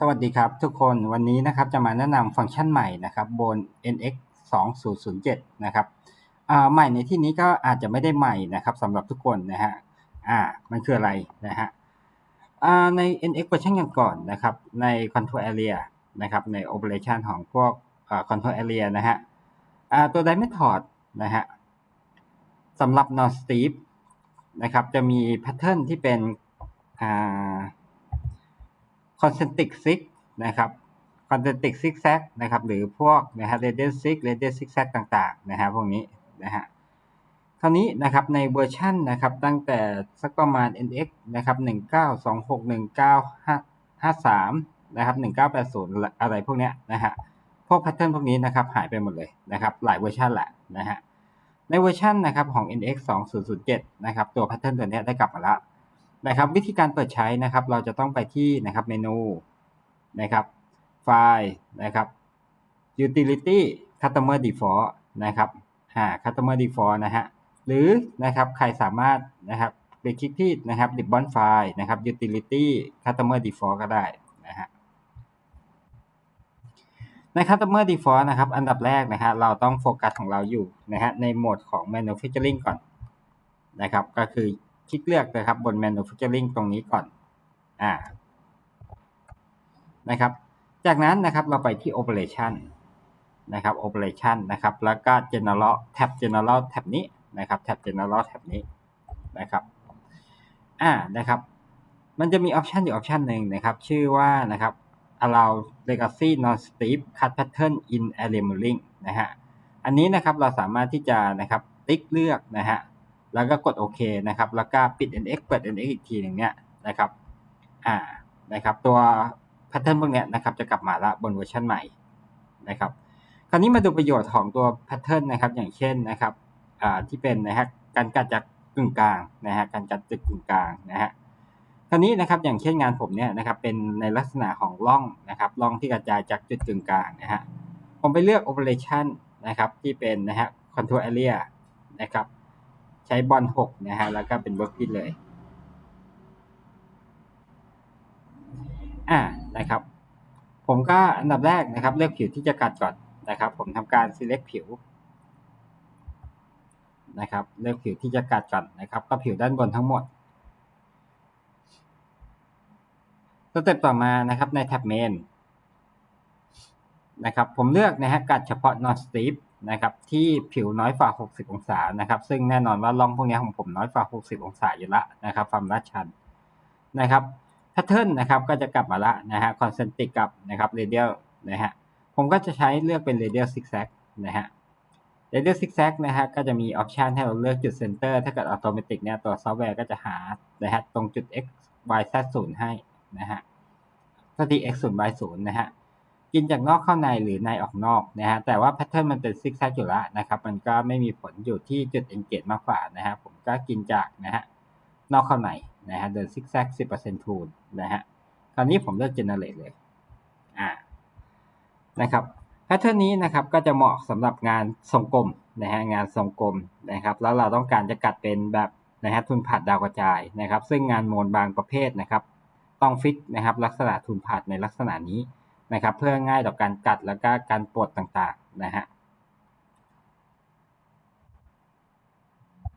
สวัสดีครับทุกคนวันนี้นะครับจะมาแนะนำฟังก์ชันใหม่นะครับบน NX 2007นะครับอ่าใหม่ในที่นี้ก็อาจจะไม่ได้ใหม่นะครับสำหรับทุกคนนะฮะอ่ามันคืออะไรนะฮะอ่าใน NX เวอร์ชันก่อนนะครับใน Control Area นะครับใน Operation ของพวกอ่า Control Area นะฮะอ่าตัว d i Method นะฮะสำหรับ Non Steep นะครับจะมีแพทเทิร์นที่เป็นอ่า concentric zig นะครับ concentric zigzag นะครับหรือพวกนะฮะ radial zig radial zigzag ต่างๆนะฮะพวกนี้นะฮะคราวนี้นะครับในเวอร์ชันนะครับตั้งแต่สักประมาณ NX นะครับ19261953นะครับ1980 อะไรพวกเนี้ยนะฮะพวกแพทเทิร์นพวกนี้นะครับหายไปหมดเลยนะครับหลายเวอร์ชันแหละนะฮะในเวอร์ชันนะครับของ NX 2007นะครับตัวแพทเทิร์นตัวนี้ได้กลับมาแล้ว นะครับวิธีการเปิดใช้นะครับ เราจะต้องไปที่นะครับเมนูนะครับไฟล์นะครับ utility customer default นะครับหา customer default นะฮะหรือนะครับใครสามารถนะครับไปคลิกที่นะครับ ribbon file นะครับ utility customer default ก็ได้นะฮะใน customer default นะครับอันดับแรกนะฮะเราต้องโฟกัสของเราอยู่นะฮะในโหมดของ manufacturing ก่อนนะครับก็คือ คลิกเลือกนะครับบน manufacturing ตรงนี้ก่อนอ่านะครับ จากนั้นนะครับเราไปที่ operation นะครับ operation นะครับ แล้วก็ general tab general tab นี้นะครับ tab general tab นี้นะครับอ่านะครับมันจะมี option อยู่ option หนึ่งนะครับ ชื่อว่านะครับ allow legacy non steep cut pattern in area milling นะฮะอันนี้นะครับเราสามารถที่จะนะครับติ๊กเลือกนะฮะ แล้วก็กดโอเคนะครับ แล้วก็ปิด NX เปิด NX อีกทีหนึ่งเนี่ยนะครับ อ่า นะครับ ตัวแพทเทิร์นพวกเนี้ยนะครับ จะกลับมาละบนเวอร์ชันใหม่นะครับ คราวนี้มาดูประโยชน์ของตัวแพทเทิร์นนะครับ อย่างเช่นนะครับ อ่า ที่เป็นนะฮะ การกัดจากกึ่งกลางนะฮะ การกัดจากกึ่งกลางนะฮะ คราวนี้นะครับ อย่างเช่นงานผมเนี่ยนะครับ เป็นในลักษณะของร่องนะครับร่องที่กระจายจากจุดกึ่งกลางนะฮะ ผมไปเลือก operation นะครับ ที่เป็นนะฮะ control area นะครับ ใช้บอลหกนะฮะแล้วก็เป็นเวิร์กพิทเลยอ่านะครับ ผมก็อันดับแรกนะครับ เลือกผิวที่จะกัดก่อนนะครับ ผมทำการ select ผิวนะครับ เลือกผิวที่จะกัดก่อนนะครับ ก็ผิวด้านบนทั้งหมดสเต็ปต่อมานะครับในแท็บเมนนะครับ ผมเลือกนะฮะกัดเฉพาะ non steep นะครับที่ผิวน้อยกว่า 60 องศานะครับซึ่งแน่นอนว่าร่องพวกนี้ของผมน้อยกว่า 60 องศาอยู่ละนะครับความลาดชันนะครับแพทเทิร์นนะครับก็จะกลับมาละนะฮะคอนเซนติกกับนะครับเรเดียลนะฮะผมก็จะใช้เลือกเป็นเรเดียลซิกแซกนะฮะเรเดียลซิกแซกนะฮะก็จะมีออปชันให้เราเลือกจุดเซนเตอร์ถ้าเกิดอัตโนมัติเนี่ยตัวซอฟต์แวร์ก็จะหานะฮะตรงจุด x y z 0ให้นะฮะก็ที่ x 0 y 0นะฮะ กินจากนอกเข้าในหรือในออกนอกนะฮะแต่ว่าแพทเทิร์นมันเป็นซิกแซกอยู่แล้วนะครับมันก็ไม่มีผลอยู่ที่จุดเอนเกจมากกว่านะฮะผมก็กินจากนะฮะนอกเข้าในนะฮะเดินซิกแซกสิบเปอร์เซ็นต์ทูนนะฮะคราวนี้ผมเลือกเจเนเรตเลยอ่านะครับแพทเทิร์นนี้นะครับก็จะเหมาะสำหรับงานทรงกลมนะฮะงานทรงกลมนะครับ แล้วเราต้องการจะกัดเป็นแบบนะฮะทุนผัดดาวกระจายนะครับ ซึ่งงานโมนบางประเภทนะครับ ต้องฟิกนะครับ ลักษณะทุนผัดในลักษณะนี้ นะครับเพื่อง่ายต่อการกัดแล้วก็การปลดต่างๆนะฮะ